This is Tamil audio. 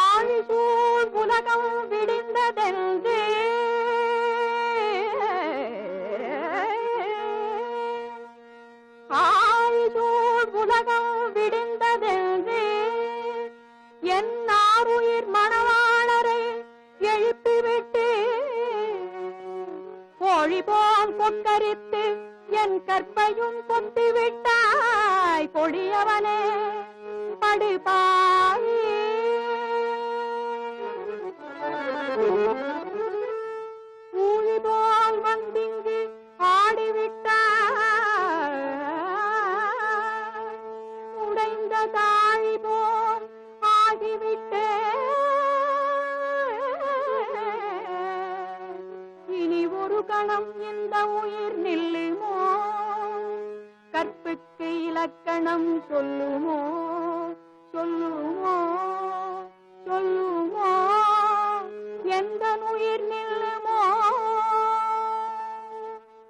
ஆழிசூழ் உலகம் விடிந்ததென்று. ஆழிசூழ் உலகம் விடிந்ததென்று. என் ஆறுயிர் மணவாளரை எழுப்பிவிட்டு கோழி போல் கொக்கரித்து என் கற்பையும் கொத்திவிட்டாய் கொடியவனே படுபாயே ஊழி போல் வந்திங்கு ஆடிவிட்டாய். உடைந்த தாழி போல் ஆகிவிட்டே. இனி ஒரு கணம் இந்த உயிர் நில்லுமோ? கற்புக்கு இலக்கணம் சொல்லுமோ? சொல்லுமா? சொல்லுமா? எந்த உயிர் நில்லுமா?